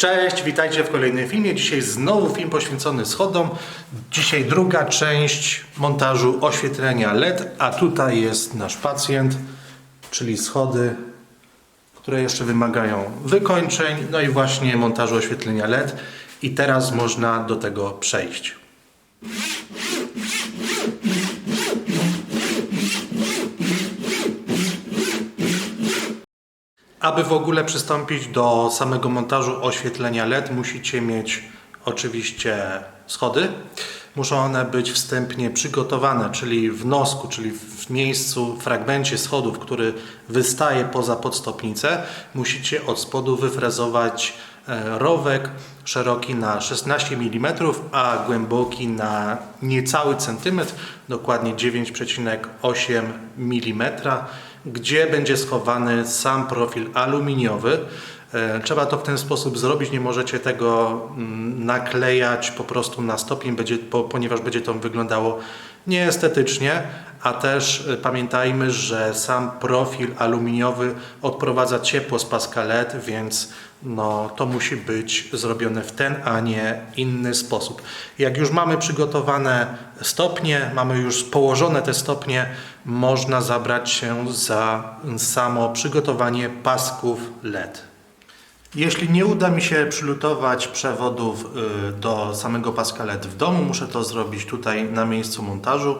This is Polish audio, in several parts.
Cześć, witajcie w kolejnym filmie. Dzisiaj znowu film poświęcony schodom. Dzisiaj druga część montażu oświetlenia LED, a tutaj jest nasz pacjent, czyli schody, które jeszcze wymagają wykończeń, no i właśnie montażu oświetlenia LED. I teraz można do tego przejść. Aby w ogóle przystąpić do samego montażu oświetlenia LED, musicie mieć oczywiście schody. Muszą one być wstępnie przygotowane, czyli w nosku, czyli w miejscu, fragmencie schodów, który wystaje poza podstopnicę, musicie od spodu wyfrezować e, rowek szeroki na 16 mm, a głęboki na niecały centymetr, dokładnie 9,8 mm, gdzie będzie schowany sam profil aluminiowy. E, Trzeba to w ten sposób zrobić, nie możecie tego mm, naklejać po prostu na stopień, będzie, po, ponieważ będzie to wyglądało nieestetycznie, a też e, pamiętajmy, że sam profil aluminiowy odprowadza ciepło z paska LED, więc no, to musi być zrobione w ten, a nie inny sposób. Jak już mamy przygotowane stopnie, mamy już położone te stopnie, można zabrać się za samo przygotowanie pasków LED. Jeśli nie uda mi się przylutować przewodów y, do samego paska LED w domu, muszę to zrobić tutaj na miejscu montażu.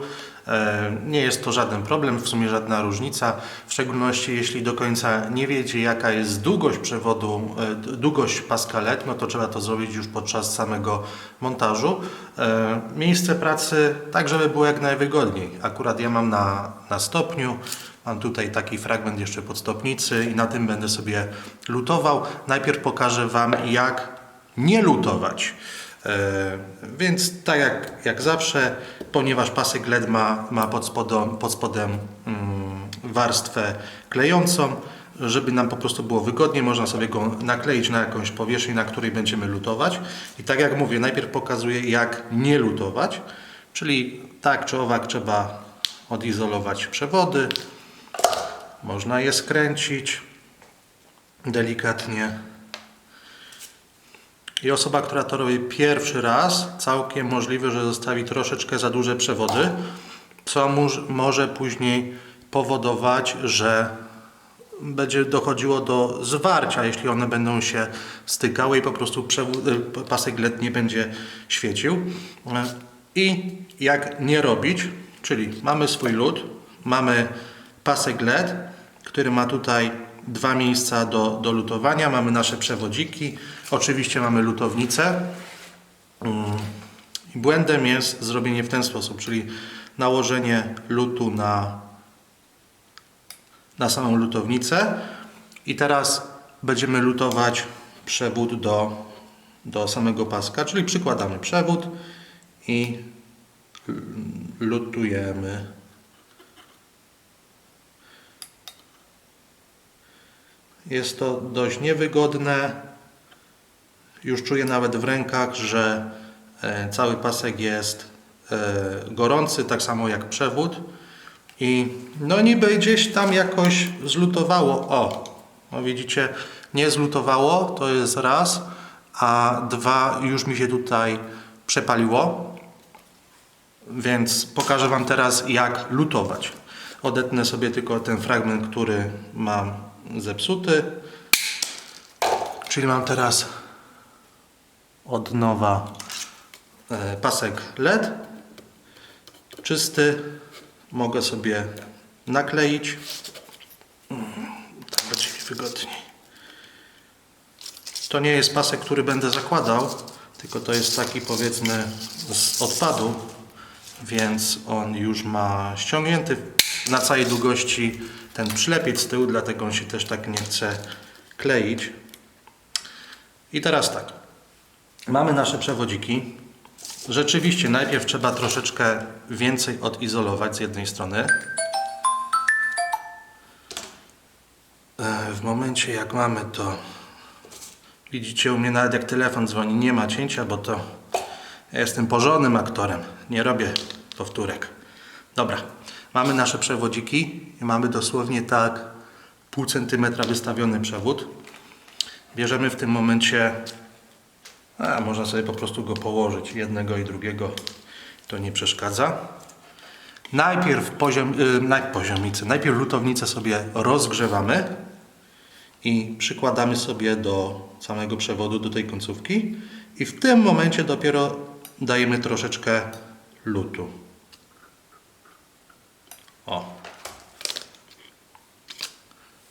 E, Nie jest to żaden problem, w sumie żadna różnica, w szczególności jeśli do końca nie wiecie jaka jest długość przewodu, e, długość paska LED, no to trzeba to zrobić już podczas samego montażu. E, Miejsce pracy tak, żeby było jak najwygodniej. Akurat ja mam na, na stopniu, Mam tutaj taki fragment jeszcze podstopnicy i na tym będę sobie lutował. Najpierw pokażę Wam, jak nie lutować. E, więc tak jak, jak zawsze, ponieważ pasek LED ma, ma pod spodem, pod spodem mm, warstwę klejącą, żeby nam po prostu było wygodnie, można sobie go nakleić na jakąś powierzchnię, na której będziemy lutować. I tak jak mówię, najpierw pokazuję, jak nie lutować, czyli tak czy owak trzeba odizolować przewody, można je skręcić delikatnie. I osoba, która to robi pierwszy raz, całkiem możliwe, że zostawi troszeczkę za duże przewody, co może później powodować, że będzie dochodziło do zwarcia, jeśli one będą się stykały i po prostu y, pasek LED nie będzie świecił. I jak nie robić, czyli mamy swój lód, mamy pasek LED, który ma tutaj dwa miejsca do, do lutowania, mamy nasze przewodziki, oczywiście mamy lutownicę. Mm, błędem jest zrobienie w ten sposób, czyli nałożenie lutu na na samą lutownicę i teraz będziemy lutować przewód do, do samego paska, czyli przykładamy przewód i lutujemy. Jest to dość niewygodne. Już czuję nawet w rękach, że e, cały pasek jest e, gorący, tak samo jak przewód. I no niby gdzieś tam jakoś zlutowało. O, no widzicie, nie zlutowało, to jest raz, a dwa już mi się tutaj przepaliło. Więc pokażę Wam teraz jak lutować. Odetnę sobie tylko ten fragment, który mam zepsuty. Czyli mam teraz od nowa e, pasek LED czysty. Mogę sobie nakleić. Mm, Tak będzie mi wygodniej. To nie jest pasek, który będę zakładał, tylko to jest taki powiedzmy z odpadu, więc on już ma ściągnięty na całej długości ten przylepiec z tyłu, dlatego on się też tak nie chce kleić. I teraz tak. Mamy nasze przewodziki. Rzeczywiście najpierw trzeba troszeczkę więcej odizolować z jednej strony. E, W momencie jak mamy to, widzicie u mnie nawet jak telefon dzwoni, nie ma cięcia, bo to ja jestem porządnym aktorem, nie robię powtórek. Dobra, mamy nasze przewodziki i mamy dosłownie tak pół centymetra wystawiony przewód. Bierzemy w tym momencie A, można sobie po prostu go położyć, jednego i drugiego, to nie przeszkadza. Najpierw poziom, y, naj, poziomicę, najpierw lutownicę sobie rozgrzewamy i przykładamy sobie do samego przewodu, do tej końcówki i w tym momencie dopiero dajemy troszeczkę lutu. O.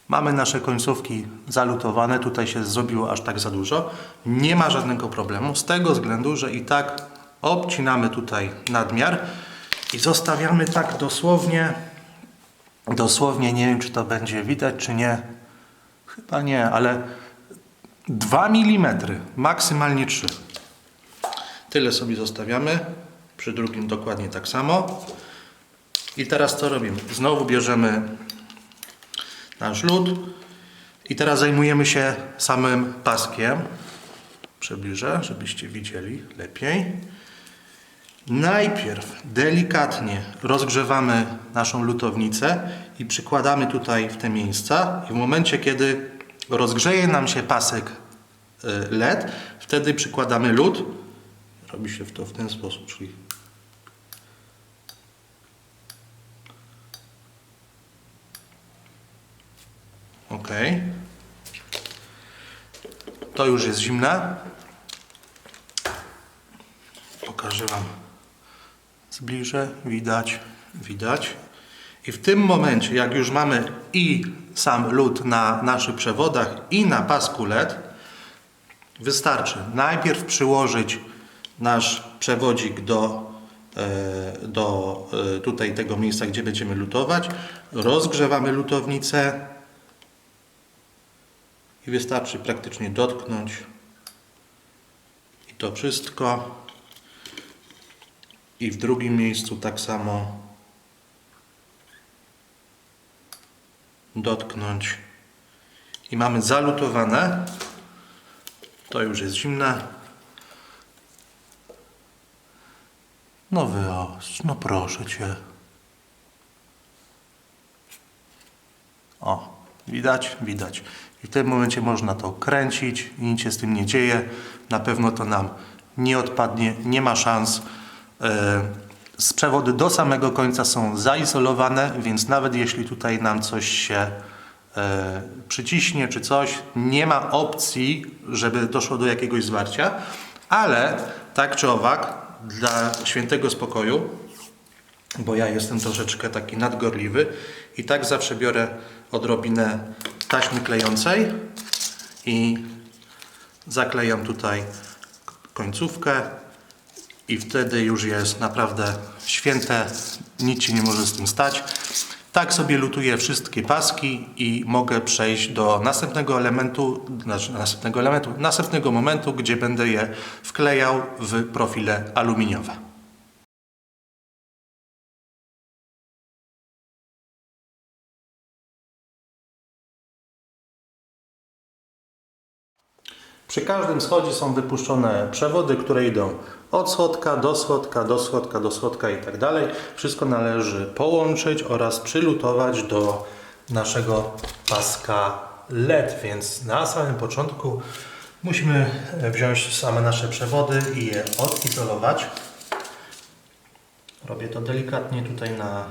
Mamy nasze końcówki zalutowane, tutaj się zrobiło aż tak za dużo. Nie ma żadnego problemu z tego względu, że i tak obcinamy tutaj nadmiar i zostawiamy tak dosłownie, dosłownie, nie wiem czy to będzie widać czy nie, chyba nie, ale 2 mm, maksymalnie 3. Tyle sobie zostawiamy, przy drugim dokładnie tak samo. I teraz co robimy? Znowu bierzemy nasz lód. I teraz zajmujemy się samym paskiem. Przybliżę, żebyście widzieli lepiej. Najpierw delikatnie rozgrzewamy naszą lutownicę i przykładamy tutaj w te miejsca. I w momencie, kiedy rozgrzeje nam się pasek y, LED, wtedy przykładamy lód. Robi się to w ten sposób, czyli Ok. To już jest zimne. Pokażę Wam. Zbliżę. Widać. Widać. I w tym momencie, jak już mamy i sam lód na naszych przewodach i na pasku LED, wystarczy najpierw przyłożyć nasz przewodzik do, e, do e, tutaj tego miejsca, gdzie będziemy lutować. Rozgrzewamy lutownicę i wystarczy praktycznie dotknąć. I to wszystko. I w drugim miejscu tak samo dotknąć. I mamy zalutowane. To już jest zimne. No wyostrz, no proszę Cię o, widać? Widać. I w tym momencie można to kręcić i nic się z tym nie dzieje. Na pewno to nam nie odpadnie, nie ma szans. E, z przewody do samego końca są zaizolowane, więc nawet jeśli tutaj nam coś się e, przyciśnie czy coś, nie ma opcji, żeby doszło do jakiegoś zwarcia, ale tak czy owak, dla świętego spokoju, bo ja jestem troszeczkę taki nadgorliwy i tak zawsze biorę odrobinę taśmy klejącej i zaklejam tutaj końcówkę i wtedy już jest naprawdę święte, nic się nie może z tym stać. Tak sobie lutuję wszystkie paski i mogę przejść do następnego elementu, znaczy następnego elementu, następnego momentu, gdzie będę je wklejał w profile aluminiowe. Przy każdym schodzie są wypuszczone przewody, które idą od schodka do schodka, do schodka, do schodka i tak dalej. Wszystko należy połączyć oraz przylutować do naszego paska LED, więc na samym początku musimy wziąć same nasze przewody i je odizolować. Robię to delikatnie tutaj na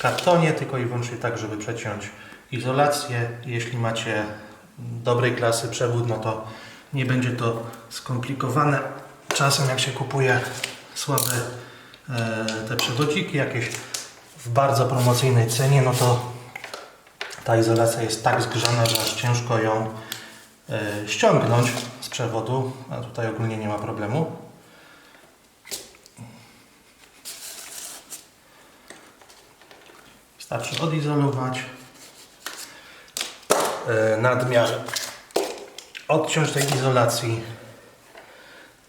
kartonie, tylko i wyłącznie tak, żeby przeciąć izolację. Jeśli macie dobrej klasy przewód, no to nie będzie to skomplikowane. Czasem jak się kupuje słabe e, te przewodziki jakieś w bardzo promocyjnej cenie, no to ta izolacja jest tak zgrzana, że aż ciężko ją e, ściągnąć z przewodu, a tutaj ogólnie nie ma problemu. Wystarczy odizolować. E, nadmiar odciąć tej izolacji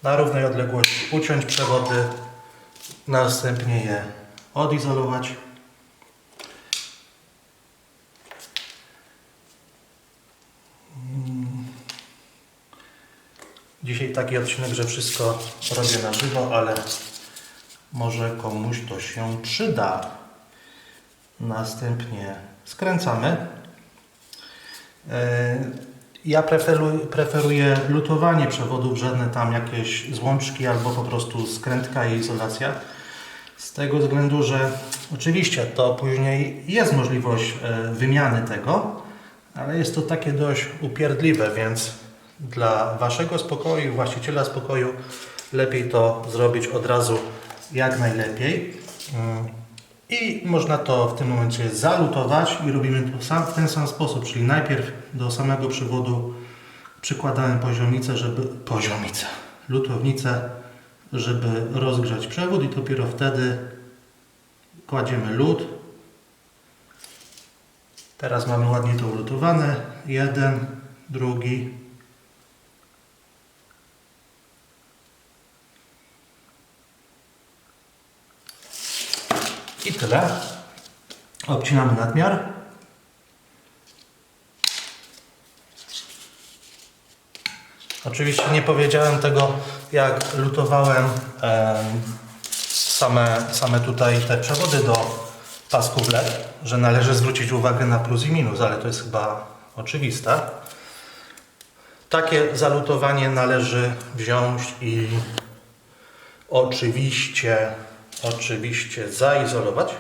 na równej odległości, uciąć przewody, następnie je odizolować. Mm. Dzisiaj taki odcinek, że wszystko robię na żywo, ale może komuś to się przyda. Następnie skręcamy. E, Ja preferuję, lutowanie przewodów, żadne tam jakieś złączki albo po prostu skrętka i izolacja. Z tego względu, że oczywiście to później jest możliwość e, wymiany tego, ale jest to takie dość upierdliwe, więc dla Waszego spokoju, właściciela spokoju lepiej to zrobić od razu jak najlepiej. I można to w tym momencie zalutować i robimy to sam, w ten sam sposób, czyli najpierw do samego przewodu przykładamy poziomicę, żeby poziomicę, lutownicę, żeby rozgrzać przewód i dopiero wtedy kładziemy lód. Teraz mamy ładnie to ulutowane. Jeden, drugi. I tyle. Obcinamy nadmiar. Oczywiście nie powiedziałem tego, jak lutowałem em, same, same tutaj te przewody do pasków LED, że należy zwrócić uwagę na plus i minus, ale to jest chyba oczywiste. Takie zalutowanie należy wziąć i oczywiście, oczywiście zaizolować,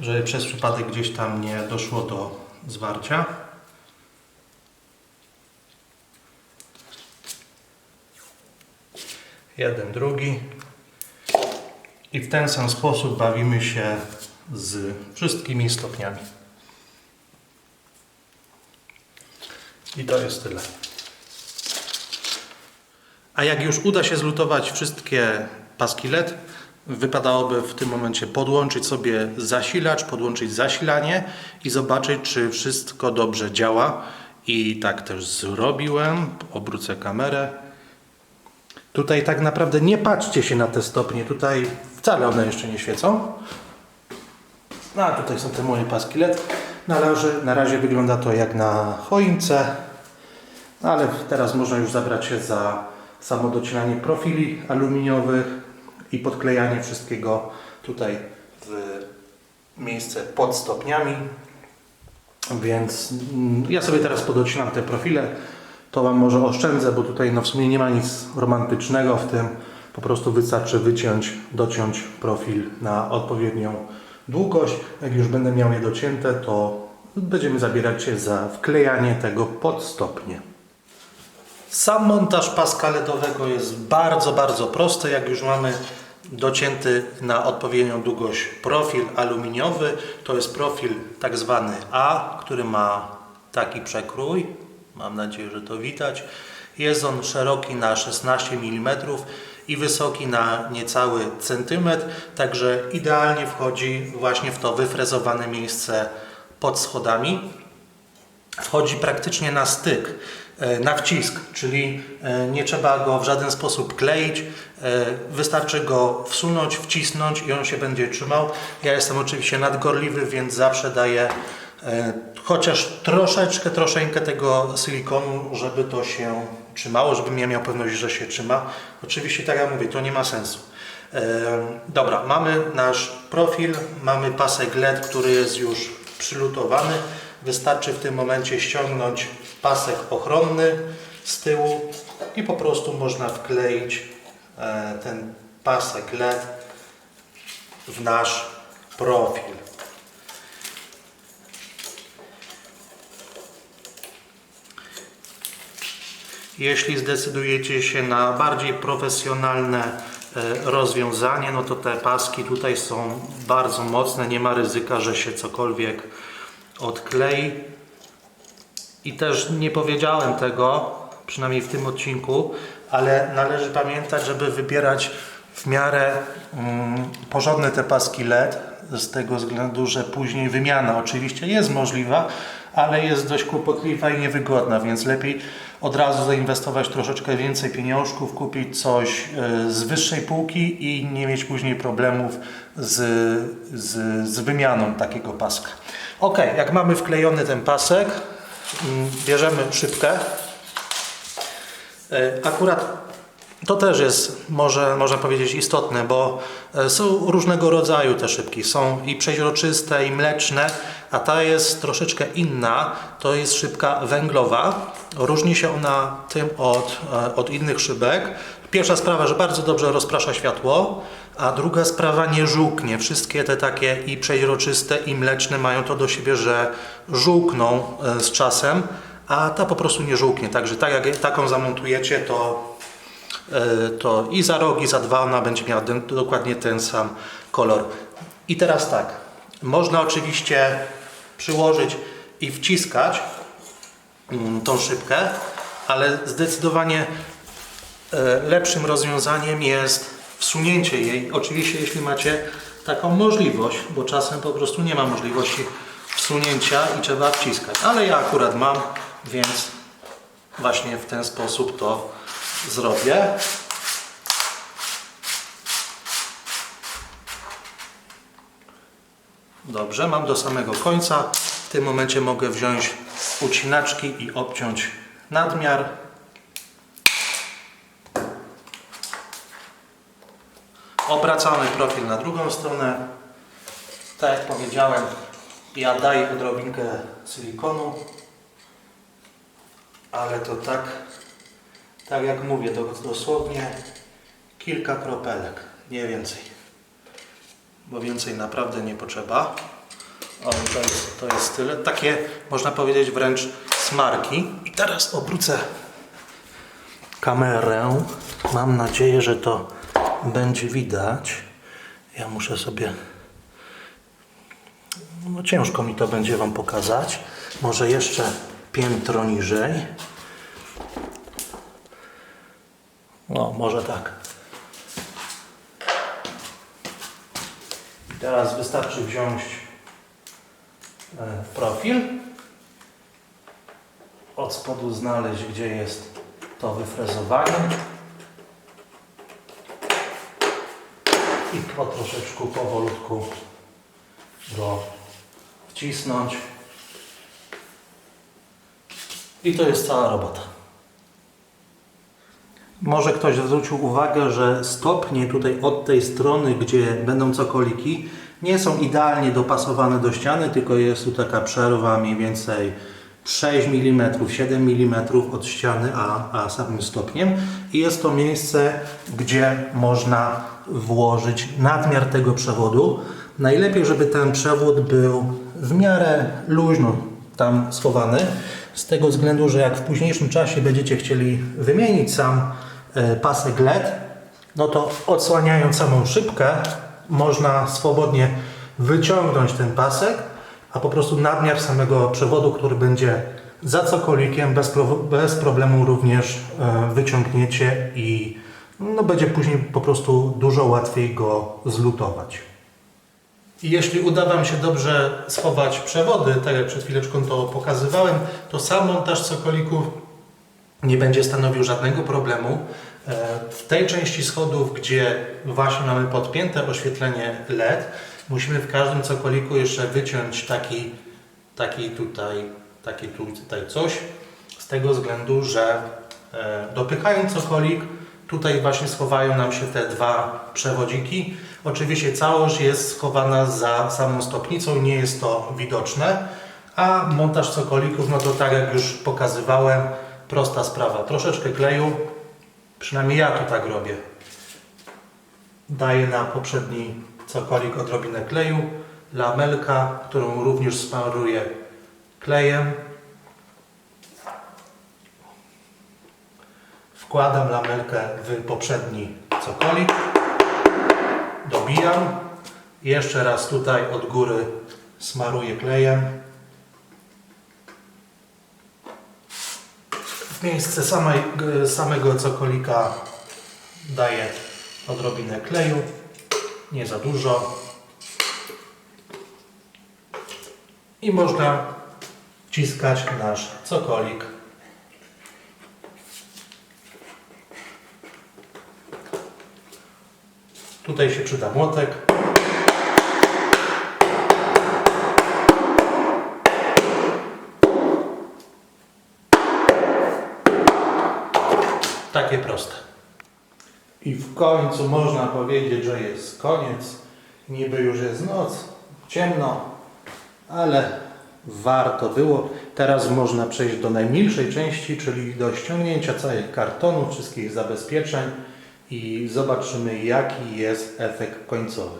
żeby przez przypadek gdzieś tam nie doszło do zwarcia. Jeden, drugi. I w ten sam sposób bawimy się z wszystkimi stopniami. I to jest tyle. A jak już uda się zlutować wszystkie paski LED, wypadałoby w tym momencie podłączyć sobie zasilacz, podłączyć zasilanie i zobaczyć, czy wszystko dobrze działa. I tak też zrobiłem. Obrócę kamerę. Tutaj tak naprawdę nie patrzcie się na te stopnie. Tutaj wcale one jeszcze nie świecą. No a tutaj są te moje paski LED. Na razie, na razie wygląda to jak na choince. No ale teraz można już zabrać się za samo docinanie profili aluminiowych i podklejanie wszystkiego tutaj w miejsce pod stopniami. Więc mm, ja sobie teraz podocinam te profile. To Wam może oszczędzę, bo tutaj no w sumie nie ma nic romantycznego w tym. Po prostu wystarczy wyciąć, dociąć profil na odpowiednią długość. Jak już będę miał je docięte, to będziemy zabierać się za wklejanie tego pod stopnie. Sam montaż paska LEDowego jest bardzo, bardzo prosty. Jak już mamy docięty na odpowiednią długość profil aluminiowy, to jest profil tak zwany A, który ma taki przekrój. Mam nadzieję, że to widać. Jest on szeroki na 16 mm i wysoki na niecały centymetr, także idealnie wchodzi właśnie w to wyfrezowane miejsce pod schodami wchodzi praktycznie na styk, na wcisk, czyli e, nie trzeba go w żaden sposób kleić, e, wystarczy go wsunąć, wcisnąć i on się będzie trzymał. Ja jestem oczywiście nadgorliwy, więc zawsze daję chociaż troszeczkę, troszeczkę tego silikonu, żeby to się trzymało, żebym ja miał pewność, że się trzyma. Oczywiście, tak jak mówię, to nie ma sensu. Dobra, mamy nasz profil, mamy pasek LED, który jest już przylutowany. Wystarczy w tym momencie ściągnąć pasek ochronny z tyłu i po prostu można wkleić e, ten pasek LED w nasz profil. Jeśli zdecydujecie się na bardziej profesjonalne e, rozwiązanie, no to te paski tutaj są bardzo mocne, nie ma ryzyka, że się cokolwiek odklei. I też nie powiedziałem tego, przynajmniej w tym odcinku, ale należy pamiętać, żeby wybierać w miarę mm, porządne te paski LED, z tego względu, że później wymiana oczywiście jest możliwa, ale jest dość kłopotliwa i niewygodna, więc lepiej od razu zainwestować troszeczkę więcej pieniążków, kupić coś e, z wyższej półki i nie mieć później problemów z, z, z wymianą takiego paska. Ok, jak mamy wklejony ten pasek, bierzemy szybkę. E, Akurat To też jest, może, można powiedzieć, istotne, bo e, są różnego rodzaju te szybki. Są i przeźroczyste, i mleczne, a ta jest troszeczkę inna. To jest szybka węglowa. Różni się ona tym od, e, od innych szybek. Pierwsza sprawa, że bardzo dobrze rozprasza światło, a druga sprawa nie żółknie. Wszystkie te takie i przeźroczyste, i mleczne mają to do siebie, że żółkną e, z czasem, a ta po prostu nie żółknie. Także tak jak taką zamontujecie, to E, to i za rok, i za dwa ona będzie miała dokładnie ten sam kolor. I teraz tak, można oczywiście przyłożyć i wciskać mm, tą szybkę, ale zdecydowanie lepszym rozwiązaniem jest wsunięcie jej. Oczywiście jeśli macie taką możliwość, bo czasem po prostu nie ma możliwości wsunięcia i trzeba wciskać. Ale ja akurat mam, więc właśnie w ten sposób to zrobię. Dobrze, mam do samego końca. W tym momencie mogę wziąć ucinaczki i obciąć nadmiar. Obracamy profil na drugą stronę. Tak jak powiedziałem, ja daję odrobinkę silikonu, ale to tak tak jak mówię, to dosłownie kilka kropelek, nie więcej. Bo więcej naprawdę nie potrzeba. O, to jest, to jest tyle. Takie, można powiedzieć, wręcz smarki. I teraz obrócę kamerę. Mam nadzieję, że to będzie widać. Ja muszę sobie... No ciężko mi to będzie Wam pokazać. Może jeszcze piętro niżej. No, może tak. Teraz wystarczy wziąć e, profil. Od spodu znaleźć, gdzie jest to wyfrezowanie. I po troszeczku powolutku go wcisnąć. I to jest cała robota. Może ktoś zwrócił uwagę, że stopnie tutaj od tej strony, gdzie będą cokoliki, nie są idealnie dopasowane do ściany, tylko jest tu taka przerwa mniej więcej 6 mm, 7 mm od ściany, a, a samym stopniem. I jest to miejsce, gdzie można włożyć nadmiar tego przewodu. Najlepiej, żeby ten przewód był w miarę luźno tam schowany, z tego względu, że jak w późniejszym czasie będziecie chcieli wymienić sam e, pasek LED, no to odsłaniając samą szybkę, można swobodnie wyciągnąć ten pasek, a po prostu nadmiar samego przewodu, który będzie za cokolikiem, bez, pro, bez problemu również e, wyciągniecie i no, będzie później po prostu dużo łatwiej go zlutować. I jeśli uda Wam się dobrze schować przewody, tak jak przed chwileczką to pokazywałem, to sam montaż cokolików nie będzie stanowił żadnego problemu. E, W tej części schodów, gdzie właśnie mamy podpięte oświetlenie LED, musimy w każdym cokoliku jeszcze wyciąć taki, taki tutaj, taki tutaj coś, z tego względu, że e, dopychając cokolik, tutaj właśnie schowają nam się te dwa przewodziki. Oczywiście całość jest schowana za samą stopnicą, nie jest to widoczne, a montaż cokolików, no to tak jak już pokazywałem, prosta sprawa. Troszeczkę kleju, przynajmniej ja to tak robię. Daję na poprzedni cokolik odrobinę kleju, lamelka, którą również smaruję klejem. Wkładam lamelkę w poprzedni cokolik, dobijam. Jeszcze raz tutaj od góry smaruję klejem. W miejsce samej, samego cokolika daję odrobinę kleju, nie za dużo. I można wciskać nasz cokolik Tutaj się przyda młotek. Takie proste. I w końcu można powiedzieć, że jest koniec. Niby już jest noc, ciemno, ale warto było. Teraz można przejść do najmilszej części, czyli do ściągnięcia całych kartonów, wszystkich zabezpieczeń i zobaczymy, jaki jest efekt końcowy.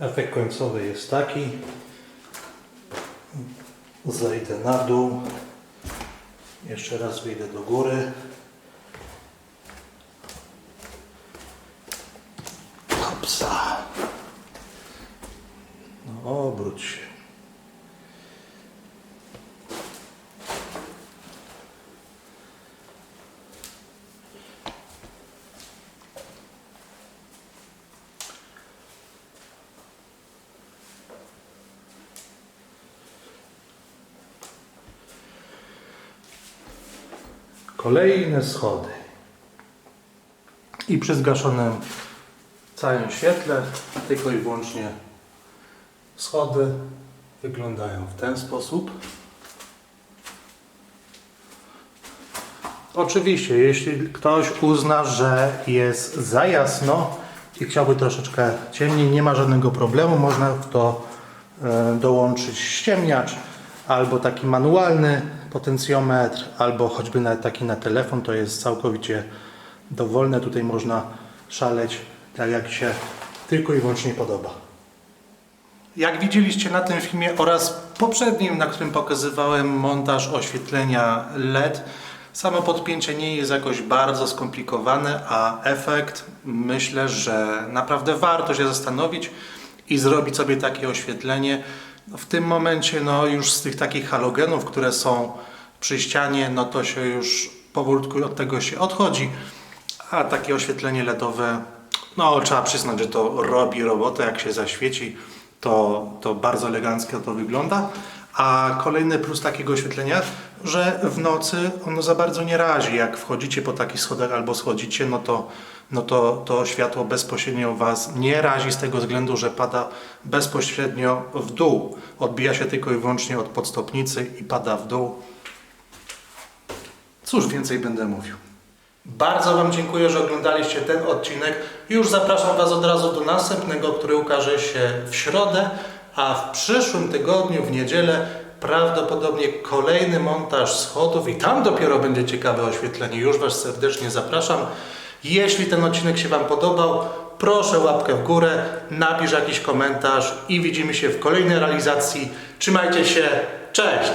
Efekt końcowy jest taki. Zejdę na dół. Jeszcze raz wyjdę do góry. Hopsa. No, obróć się. Kolejne schody. I przy zgaszonym całym świetle tylko i wyłącznie schody wyglądają w ten sposób. Oczywiście, jeśli ktoś uzna, że jest za jasno i chciałby troszeczkę ciemniej, nie ma żadnego problemu. Można w to e, dołączyć ściemniacz albo taki manualny potencjometr, albo choćby nawet taki na telefon. To jest całkowicie dowolne. Tutaj można szaleć tak, jak się tylko i wyłącznie podoba. Jak widzieliście na tym filmie oraz poprzednim, na którym pokazywałem montaż oświetlenia LED, samo podpięcie nie jest jakoś bardzo skomplikowane, a efekt myślę, że naprawdę warto się zastanowić i zrobić sobie takie oświetlenie. No, W tym momencie no, już z tych takich halogenów, które są przy ścianie, no to się już powolutku od tego się odchodzi, a takie oświetlenie LEDowe, no trzeba przyznać, że to robi robotę, jak się zaświeci, to, to bardzo elegancko to wygląda. A kolejny plus takiego oświetlenia, że w nocy ono za bardzo nie razi. Jak wchodzicie po takich schodach albo schodzicie, no to, no to, to światło bezpośrednio Was nie razi z tego względu, że pada bezpośrednio w dół. Odbija się tylko i wyłącznie od podstopnicy i pada w dół. Cóż więcej będę mówił. Bardzo Wam dziękuję, że oglądaliście ten odcinek. Już zapraszam Was od razu do następnego, który ukaże się w środę, a w przyszłym tygodniu, w niedzielę, prawdopodobnie kolejny montaż schodów i tam dopiero będzie ciekawe oświetlenie. Już Was serdecznie zapraszam. Jeśli ten odcinek się Wam podobał, proszę łapkę w górę, napisz jakiś komentarz i widzimy się w kolejnej realizacji. Trzymajcie się, cześć!